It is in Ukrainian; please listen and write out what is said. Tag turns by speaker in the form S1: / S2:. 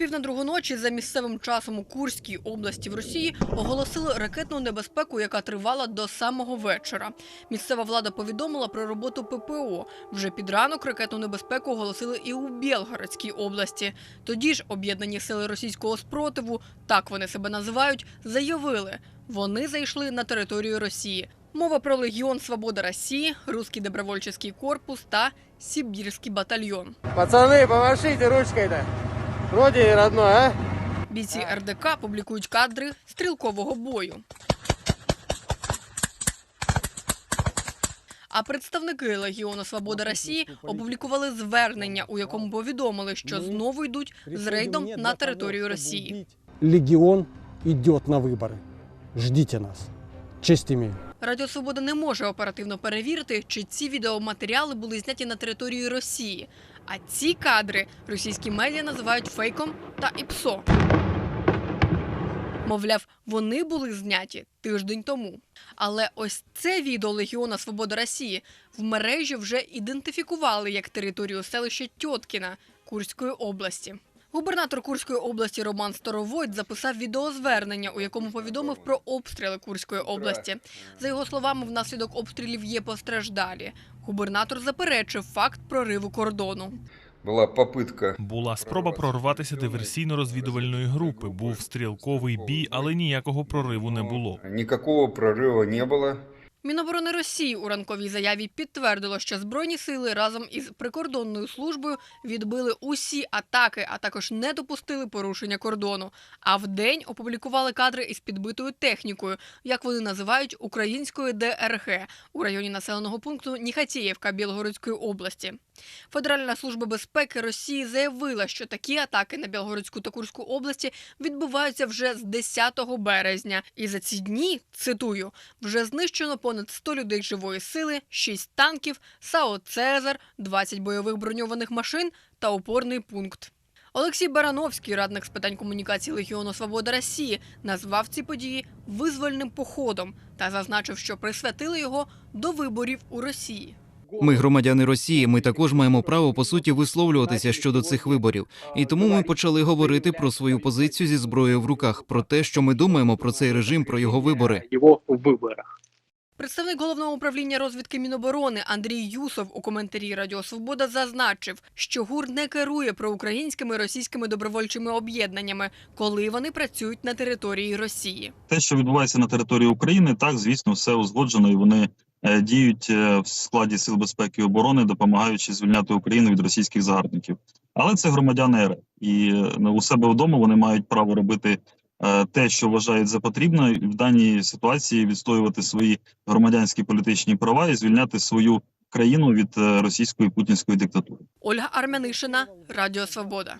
S1: О на другу ночі за місцевим часом у Курській області в Росії оголосили ракетну небезпеку, яка тривала до самого вечора. Місцева влада повідомила про роботу ППО. Вже під ранок ракетну небезпеку оголосили і у Білгородській області. Тоді ж об'єднані сили російського спротиву, так вони себе називають, заявили, вони зайшли на територію Росії. Мова про Легіон Свобода Росії, Руський добровольчий корпус та Сибірський батальйон.
S2: Пацаны, помашите ручкой-то. Вроде родной, а?
S1: Бійці РДК публікують кадри стрілкового бою. А представники Легіону Свобода Росії опублікували звернення, у якому повідомили, що знову йдуть з рейдом на територію Росії.
S3: Легион идет на выборы. Ждите нас. Честь имею.
S1: Радіо Свобода не може оперативно перевірити, чи ці відеоматеріали були зняті на території Росії. А ці кадри російські медіа називають фейком та ІПСО. Мовляв, вони були зняті тиждень тому. Але ось це відео Легіона Свобода Росії в мережі вже ідентифікували як територію селища Тьоткіна Курської області. Губернатор Курської області Роман Старовойт записав відеозвернення, у якому повідомив про обстріли Курської області. За його словами, внаслідок обстрілів є постраждалі. Губернатор заперечив факт прориву кордону.
S4: Була попитка
S5: Була спроба прорватися диверсійно-розвідувальної групи. Був стрілковий бій, але ніякого прориву не було.
S4: Никакого прорыва не было.
S1: Міноборони Росії у ранковій заяві підтвердило, що збройні сили разом із прикордонною службою відбили усі атаки, а також не допустили порушення кордону. А вдень опублікували кадри із підбитою технікою, як вони називають українською ДРГ у районі населеного пункту Ніхатіївка Білгородської області. Федеральна служба безпеки Росії заявила, що такі атаки на Білгородську та Курську області відбуваються вже з 10 березня. І за ці дні, цитую, вже знищено понад 100 людей живої сили, 6 танків, САО Цезар, 20 бойових броньованих машин та опорний пункт. Олексій Барановський, радник з питань комунікації Легіону Свобода Росії, назвав ці події визвольним походом та зазначив, що присвятили його до виборів у Росії.
S6: Ми громадяни Росії. Ми також маємо право по суті висловлюватися щодо цих виборів. І тому ми почали говорити про свою позицію зі зброєю в руках, про те, що ми думаємо про цей режим, про його вибори.
S7: его выборах.
S1: Представник головного управління розвідки Міноборони Андрій Юсов у коментарі Радіо Свобода зазначив, що ГУР не керує проукраїнськими російськими добровольчими об'єднаннями, коли вони працюють на території Росії.
S8: те, що відбувається на території України, так звісно, все узгоджено, і вони діють е, в складі сил безпеки і оборони, допомагаючи звільняти Україну від російських загарбників. Але це громадяни РФ, і е, у себе вдома вони мають право робити е, те, що вважають за потрібне, і в даній ситуації відстоювати свої громадянські політичні права і звільняти свою країну від е, російської путінської диктатури.
S1: Ольга Армянишина, Радіо Свобода.